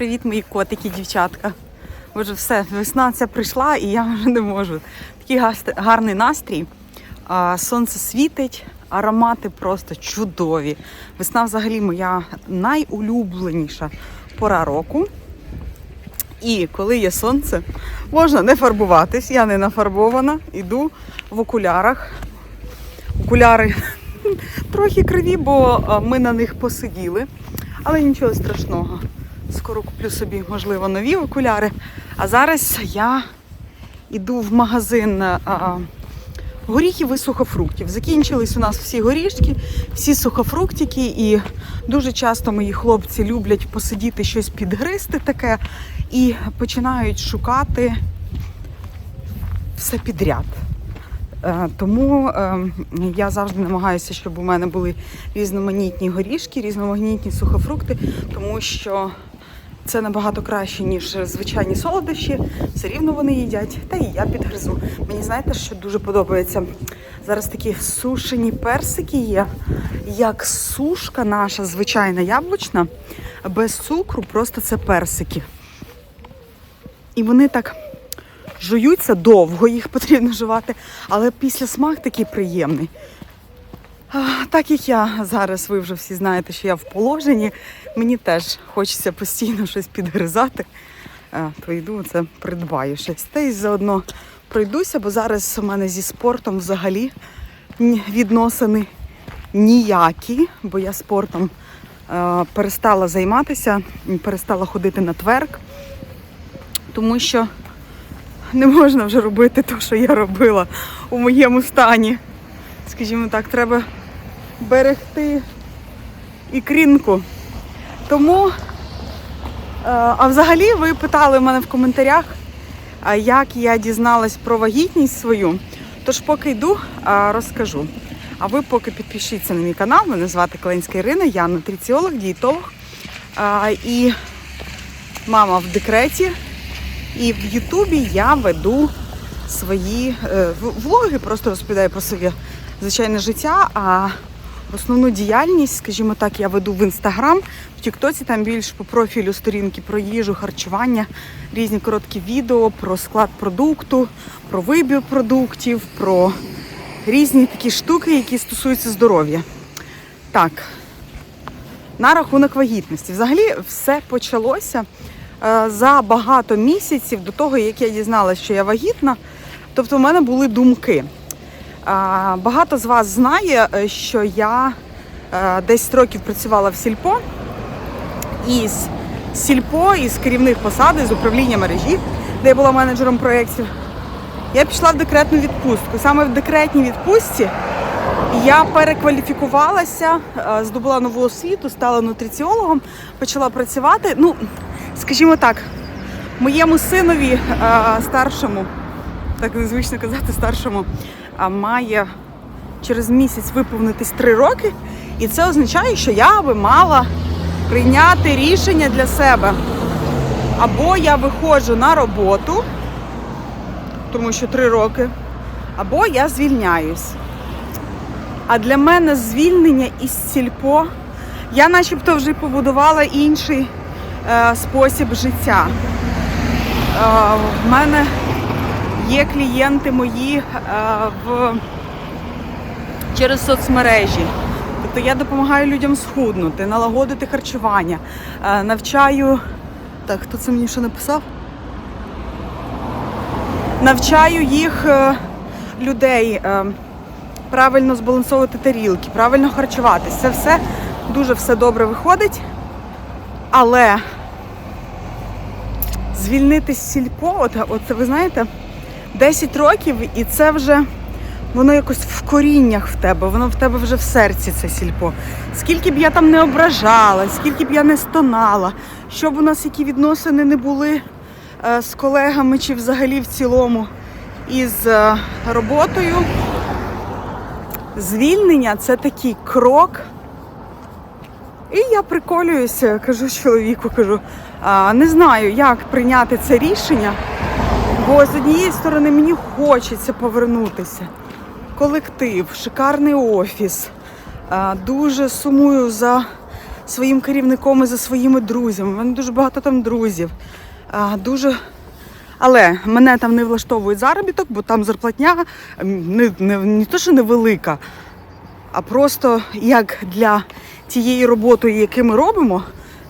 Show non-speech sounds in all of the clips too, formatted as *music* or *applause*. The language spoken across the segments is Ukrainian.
Привіт, мої котики, дівчатка. Боже, все, весна ця прийшла і я вже не можу. Такий гарний настрій. Сонце світить, аромати просто чудові. Весна взагалі моя найулюбленіша пора року. І коли є сонце, можна не фарбуватись. Я не нафарбована, іду в окулярах. Окуляри *laughs* трохи криві, бо ми на них посиділи. Але нічого страшного. Скоро куплю собі, можливо, нові окуляри. А зараз я йду в магазин а, горіхів і сухофруктів. Закінчились у нас всі горішки, всі сухофруктики, і дуже часто мої хлопці люблять посидіти щось підгризти таке і починають шукати все підряд. Е, Тому е, я завжди намагаюся, щоб у мене були різноманітні горішки, різноманітні сухофрукти, тому що це набагато краще, ніж звичайні солодощі. Все рівно вони їдять, та і я підгризу. Мені знаєте, що дуже подобається. Зараз такі сушені персики є, як сушка наша звичайна яблучна, без цукру, просто це персики. І вони так жуються довго, їх *laughs* потрібно жувати, але після смак такий приємний. Так як я зараз, ви вже всі знаєте, що я в положенні, мені теж хочеться постійно щось підгризати, то йду це придбаю щось. Та й заодно пройдуся, бо зараз у мене зі спортом взагалі відносини ніякі, бо я спортом перестала займатися, перестала ходити на тверк, тому що не можна вже робити те, що я робила у моєму стані. Скажімо так, треба берегти ікрінку. Тому, е, а взагалі ви питали мене в коментарях, як я дізналась про вагітність свою. Тож поки йду, розкажу. А ви поки підпишіться на мій канал. Мене звати Каленська Ірина, я нутриціолог, дієтолог. І мама в декреті. І в Ютубі я веду свої е, влоги, просто розповідаю про своє звичайне життя. Основну діяльність, скажімо так, я веду в інстаграм, в Тіктоці там більш по профілю сторінки про їжу, харчування, різні короткі відео про склад продукту, про вибір продуктів, про різні такі штуки, які стосуються здоров'я. Так, на рахунок вагітності. Взагалі все почалося е, за багато місяців до того, як я дізналася, що я вагітна. Тобто, в мене були думки. Багато з вас знає, е, що я е, 10 років працювала в сільпо. І з сільпо, із керівних посад, з управління мережі, де я була менеджером проєктів, я пішла в декретну відпустку. Саме в декретній відпустці я перекваліфікувалася, е, здобула нову освіту, стала нутриціологом, почала працювати. Ну, скажімо так, моєму синові е, старшому, так незвично казати, старшому, має через місяць виповнитись три роки. І це означає, що я би мала прийняти рішення для себе. Або я виходжу на роботу, тому що три роки, або я звільняюсь. А для мене звільнення із сільпо, я начебто вже побудувала інший е, спосіб життя. Е, в мене є клієнти мої е, в, через соцмережі. Тобто я допомагаю людям схуднути, налагодити харчування, е, навчаю. Так, хто це мені ще написав? Навчаю їх е, людей правильно збалансовувати тарілки, правильно харчуватись. Це все дуже все добре виходить. Але звільнитись сільпо, от, от ви знаєте, 10 років, і це вже воно якось в коріннях в тебе, воно в тебе вже в серці це сільпо. Скільки б я там не ображала, скільки б я не стонала, щоб у нас які відносини не були е, з колегами чи взагалі в цілому із е, роботою. Звільнення це такий крок. І я приколююся, кажу чоловіку, кажу, а, не знаю, як прийняти це рішення, бо з однієї сторони мені хочеться повернутися. Колектив, шикарний офіс. Дуже сумую за своїм керівником і за своїми друзями. У мене дуже багато там друзів. Дуже... Але мене там не влаштовує заробіток, бо там зарплатня не, не, не то, що невелика, а просто як для тієї роботи, яку ми робимо,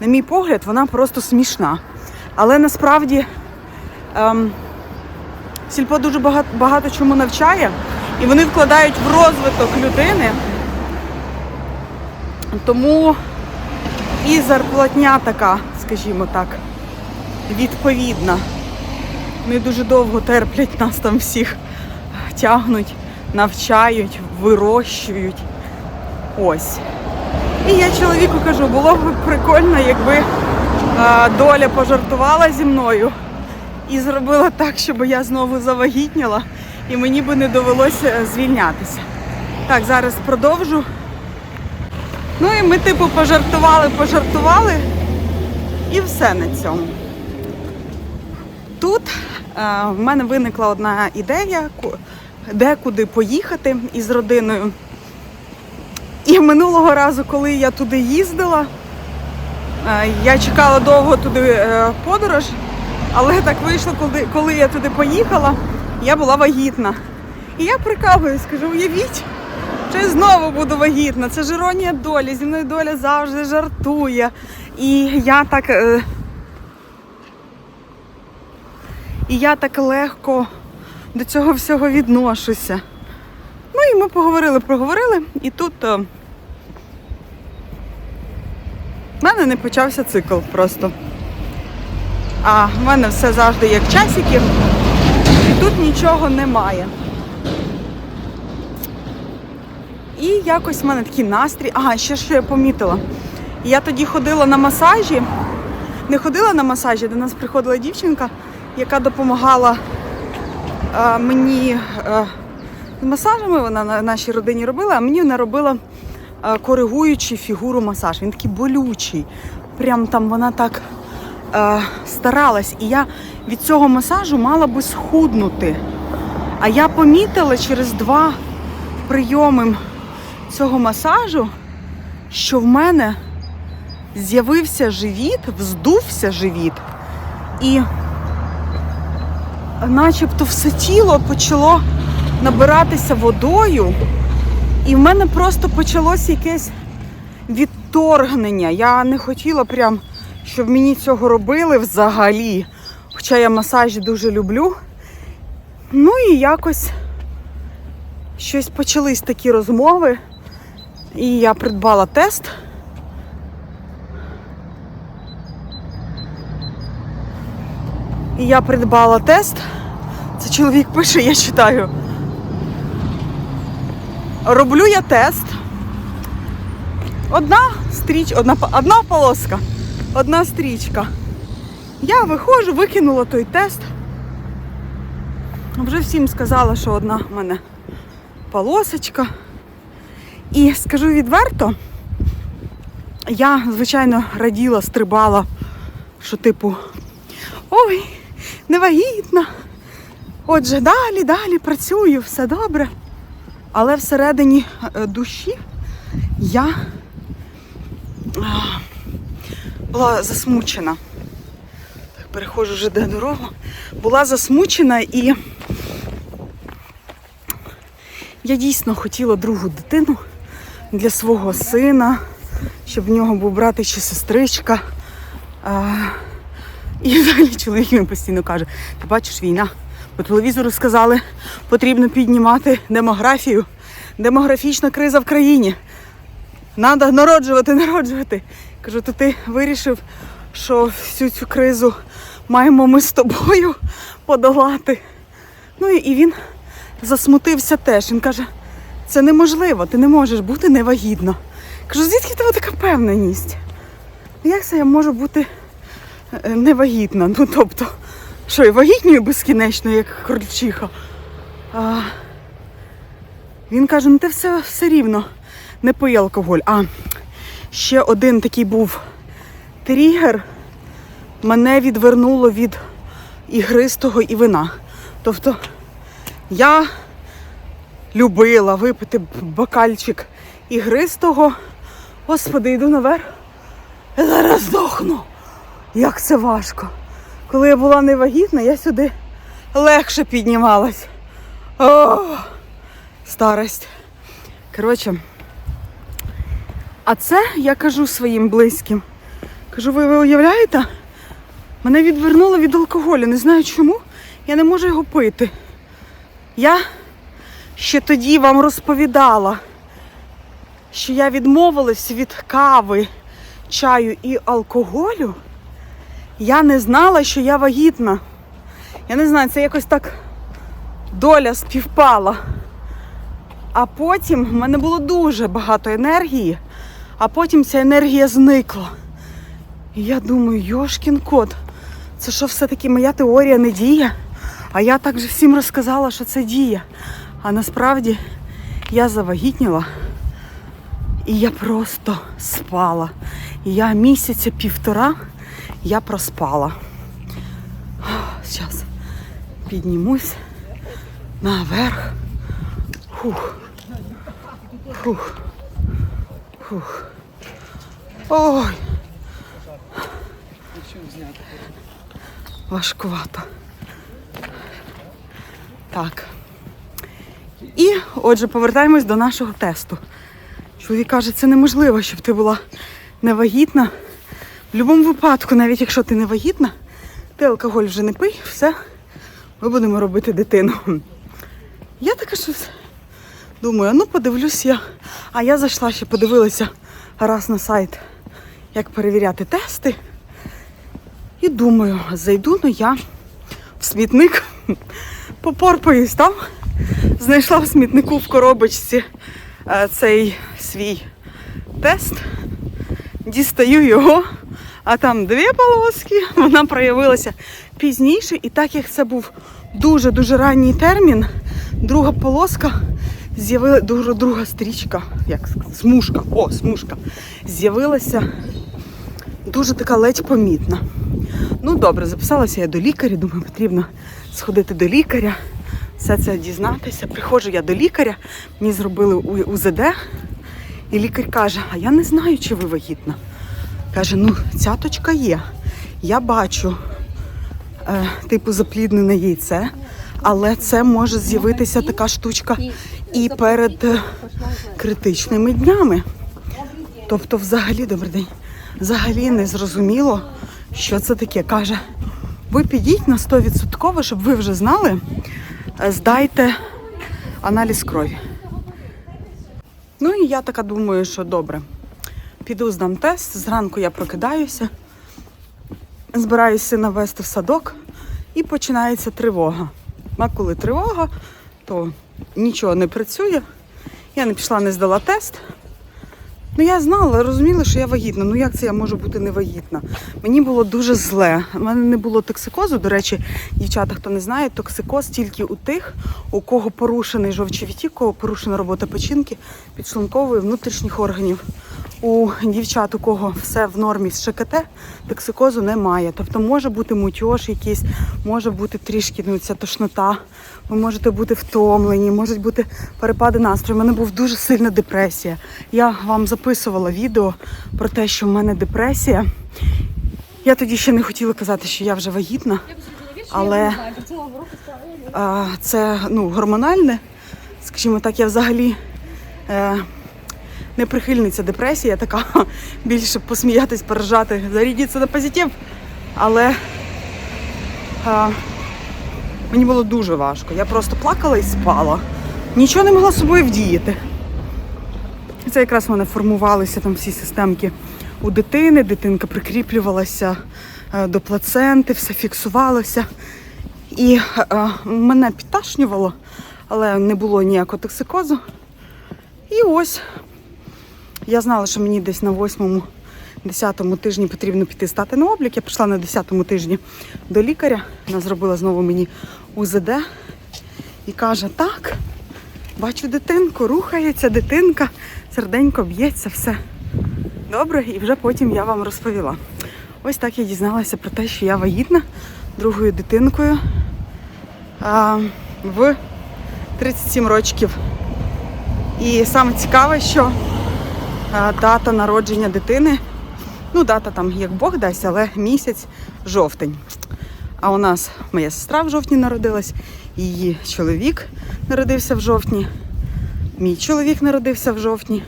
на мій погляд, вона просто смішна. Але насправді ем, сільпо дуже багато, багато чому навчає, і вони вкладають в розвиток людини. Тому і зарплатня така, скажімо так, відповідна. Вони дуже довго терплять нас там всіх, тягнуть, навчають, вирощують. Ось. І я чоловіку кажу, було б прикольно, якби е, доля пожартувала зі мною і зробила так, щоб я знову завагітніла і мені би не довелося звільнятися. Так, зараз продовжу. Ну і ми, типу, пожартували, пожартували, і все на цьому. Тут е, в мене виникла одна ідея, ку- де куди поїхати із родиною. І минулого разу, коли я туди їздила, е, я чекала довго туди е, подорож, але так вийшло, коли, коли я туди поїхала, я була вагітна. І я прикалуюсь, кажу, уявіть, що я знову буду вагітна. Це ж іронія долі. Зі мною доля завжди жартує. І я так. е, І я так легко до цього всього відношуся. Ну і ми поговорили, проговорили, і тут е, в мене не почався цикл просто. А в мене все завжди як часики, і тут нічого немає. І якось в мене такий настрій. Ага, ще що я помітила. Я тоді ходила на масажі. Не ходила на масажі, до нас приходила дівчинка, яка допомагала е, мені е, з масажами. Вона на нашій родині робила, а мені вона робила е, коригуючий фігуру масаж. Він такий болючий. Прям там вона так е, старалась. І я від цього масажу мала би схуднути. А я помітила через два прийоми цього масажу, що в мене з'явився живіт, вздувся живіт, і начебто все тіло почало набиратися водою, і в мене просто почалось якесь відторгнення. Я не хотіла прям, щоб мені цього робили взагалі. Хоча я масажі дуже люблю. Ну і якось щось почались такі розмови. І я придбала тест. І я придбала тест. Це чоловік пише, я читаю. Роблю я тест. Одна стріч, одна, одна полоска, одна стрічка. Я виходжу, викинула той тест. Вже всім сказала, що одна в мене полосочка. І скажу відверто, я, звичайно, раділа, стрибала, що типу, ой, невагітна. Отже, далі, далі працюю, все добре. Але всередині е, душі я а, була засмучена. Так, переходжу вже де дорогу. Була засмучена і я дійсно хотіла другу дитину для свого сина, щоб в нього був брат чи сестричка. А, і взагалі чоловік мені постійно каже: ти бачиш війна? По телевізору сказали, потрібно піднімати демографію. Демографічна криза в країні. Надо народжувати, народжувати. Кажу, то ти вирішив, що всю цю кризу маємо ми з тобою подолати. Ну і він засмутився теж. Він каже, це неможливо, ти не можеш бути невагітна. Кажу, звідки в тебе така певненість? Як це я можу бути е, невагітна? Ну тобто, що і вагітнюю безкінечно, як крольчиха. А, він каже, ну ти все, все рівно не пий алкоголь. А ще один такий був тригер. Мене відвернуло від ігристого і вина. Тобто я любила випити бокальчик ігристого. Господи, йду наверх. Я зараз здохну. Як це важко. Коли я була невагітна, я сюди легше піднімалась. О, старость. Коротше, а це я кажу своїм близьким. Кажу, ви, ви уявляєте? Мене відвернуло від алкоголю. Не знаю чому. Я не можу його пити. Я ще тоді вам розповідала, що я відмовилась від кави, чаю і алкоголю. Я не знала, що я вагітна. Я не знаю, це якось так доля співпала. А потім в мене було дуже багато енергії, а потім ця енергія зникла. І я думаю, Йошкін кот, це що все-таки моя теорія не діє? А я так же всім розказала, що це діє. А насправді я завагітніла і я просто спала. І я місяця півтора я проспала. Зараз піднімусь наверх. Фух. Фух. Фух. Ой. Важкувато. Так. І отже, повертаємось до нашого тесту. Чоловік каже, це неможливо, щоб ти була невагітна. В будь-якому випадку, навіть якщо ти не вагітна, ти алкоголь вже не пий, все, ми будемо робити дитину. Я така щось думаю, ну подивлюсь я. А я зайшла ще, подивилася раз на сайт, як перевіряти тести. І думаю, зайду ну я в смітник, *laughs* попорпаюсь там. Знайшла в смітнику в коробочці е, цей свій тест. Дістаю його, а там дві полоски. Вона проявилася пізніше. І так як це був дуже-дуже ранній термін, друга полоска з'явилася, друга, стрічка, як смужка, о, смужка, з'явилася дуже така ледь помітна. Ну добре, записалася я до лікаря, думаю, потрібно сходити до лікаря, все це дізнатися. Приходжу я до лікаря, мені зробили УЗД, і лікар каже, а я не знаю, чи ви вагітна. Каже, ну цяточка є. Я бачу, е, типу, запліднене яйце, але це може з'явитися така штучка і перед е, критичними днями. Тобто, взагалі, добрий день, взагалі не зрозуміло, що це таке. Каже, ви підіть на 100%, щоб ви вже знали, е, здайте аналіз крові. Ну і я така думаю, що добре. Піду здам тест, зранку я прокидаюся, збираюся сина вести в садок і починається тривога. А коли тривога, то нічого не працює. Я не пішла, не здала тест. Ну я знала, розуміла, що я вагітна. Ну як це я можу бути невагітна? Мені було дуже зле. У мене не було токсикозу. До речі, дівчата, хто не знає, токсикоз тільки у тих, у кого порушений жовчий відтік, у кого порушена робота печінки, підшлункової, внутрішніх органів. У дівчат, у кого все в нормі з ШКТ, токсикозу немає. Тобто може бути мутьош якийсь, може бути трішки ну, ця тошнота, ви можете бути втомлені, можуть бути перепади настрою. У мене був дуже сильна депресія. Я вам записувала відео про те, що в мене депресія. Я тоді ще не хотіла казати, що я вже вагітна, але це ну, гормональне. Скажімо так, я взагалі е, не прихильниця депресії, я така *laughs* більше посміятись, поражати, зарядитися на позитив. Але а, мені було дуже важко. Я просто плакала і спала. Нічого не могла собою вдіяти. Це якраз в мене формувалися там всі системки у дитини. Дитинка прикріплювалася е, до плаценти, все фіксувалося. І е, мене підташнювало, але не було ніякого токсикозу. І ось я знала, що мені десь на восьмому, десятому тижні потрібно піти стати на облік. Я прийшла на десятому тижні до лікаря. Вона зробила знову мені УЗД і каже: так, бачу дитинку, рухається дитинка, серденько б'ється, все добре. І вже потім я вам розповіла. Ось так я дізналася про те, що я вагітна другою дитинкою а, в 37 років. І саме цікаве, що дата народження дитини Ну, дата там як Бог дасть, але місяць жовтень. А у нас моя сестра в жовтні народилась, її чоловік народився в жовтні, мій чоловік народився в жовтні,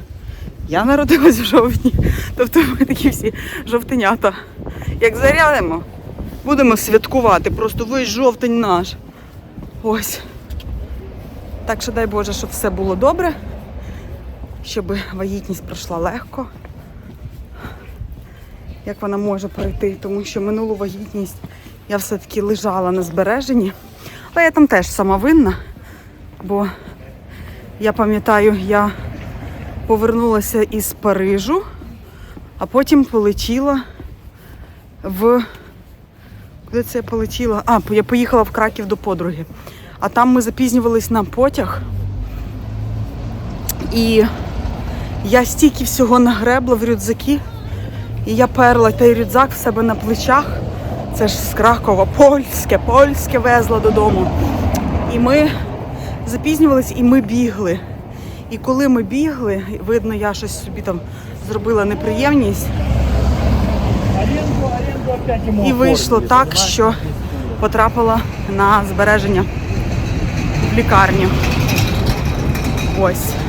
я народилась в жовтні. Тобто ми такі всі жовтенята. Як зарядимо, будемо святкувати. Просто весь жовтень наш. Ось. Так що дай Боже, щоб все було добре, щоб вагітність пройшла легко. Як вона може пройти, тому що минулу вагітність я все-таки лежала на збереженні. Але я там теж сама винна, бо я пам'ятаю, я повернулася із Парижу, а потім полетіла в. Куди це я полетіла? А, я поїхала в Краків до подруги. А там ми запізнювались на потяг. І я стільки всього нагребла в рюкзаки. І я перла той рюкзак в себе на плечах. Це ж з Кракова польське, польське везла додому. І ми запізнювались і ми бігли. І коли ми бігли, видно, я щось собі там зробила неприємність. І вийшло так, що потрапила на збереження в лікарню. Ось.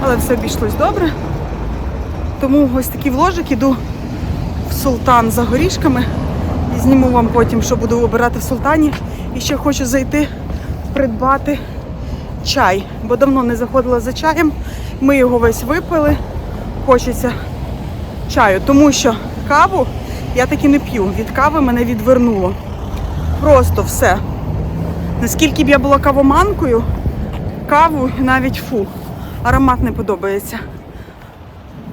Але все обійшлось добре. Тому ось такий вложик іду в султан за горішками. І зніму вам потім, що буду обирати в султані. І ще хочу зайти придбати чай, бо давно не заходила за чаєм. Ми його весь випили. Хочеться чаю, тому що каву я таки не п'ю. Від кави мене відвернуло. Просто все. Наскільки б я була кавоманкою, каву навіть фу, аромат не подобається.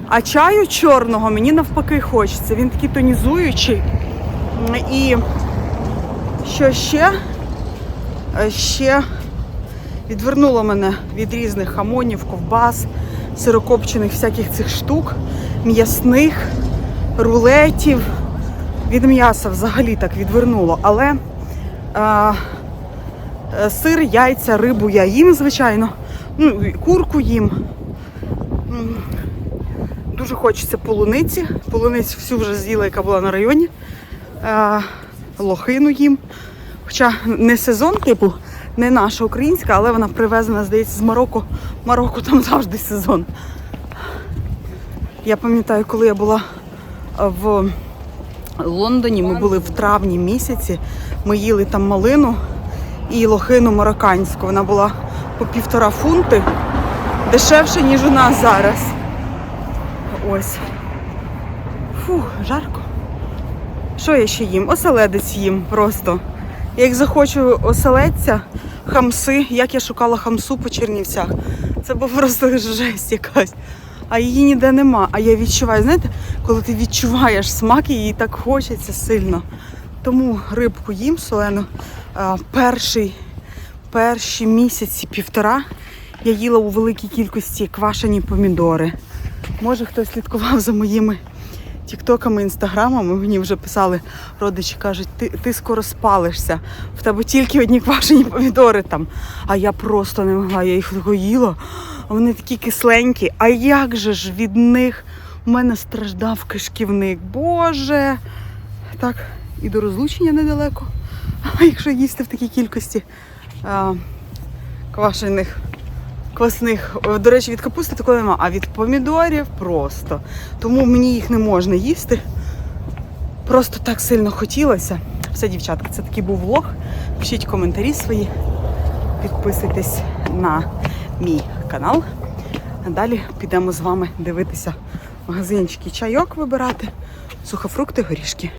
А чаю чорного мені навпаки хочеться. Він такий тонізуючий. І що ще? Е, Ще відвернуло мене від різних хамонів, ковбас, сирокопчених всяких цих штук, м'ясних, рулетів. Від м'яса взагалі так відвернуло. Але е, е, сир, яйця, рибу я їм, звичайно. Ну, курку їм. Дуже хочеться полуниці. Полуницю всю вже з'їла, яка була на районі. Лохину їм. Хоча не сезон, типу, не наша українська, але вона привезена, здається, з Марокко. Марокко там завжди сезон. Я пам'ятаю, коли я була в Лондоні, ми були в травні місяці, ми їли там малину і лохину марокканську. Вона була по півтора фунти, дешевше, ніж у нас зараз. Ось. Фух, жарко. Що я ще їм? Оселедець їм просто. Як захочу оселедця, хамси, як я шукала хамсу по Чернівцях. Це був просто жесть якась. А її ніде нема. А я відчуваю, знаєте, коли ти відчуваєш смак, її так хочеться сильно. Тому рибку їм солену. Перший, перші місяці півтора я їла у великій кількості квашені помідори. Може хтось слідкував за моїми тіктоками, інстаграмами. Мені вже писали родичі, кажуть, ти, ти скоро спалишся. В тебе тільки одні квашені помідори там. А я просто не могла, я їх тако їла. Вони такі кисленькі. А як же ж від них у мене страждав кишківник? Боже. Так, і до розлучення недалеко. Якщо їсти в такій кількості квашених квасних. До речі, від капусти такого нема, а від помідорів просто. Тому мені їх не можна їсти. Просто так сильно хотілося. Все, дівчатка, це такий був влог. Пишіть коментарі свої, підписуйтесь на мій канал. А далі підемо з вами дивитися магазинчики, чайок вибирати, сухофрукти, горішки.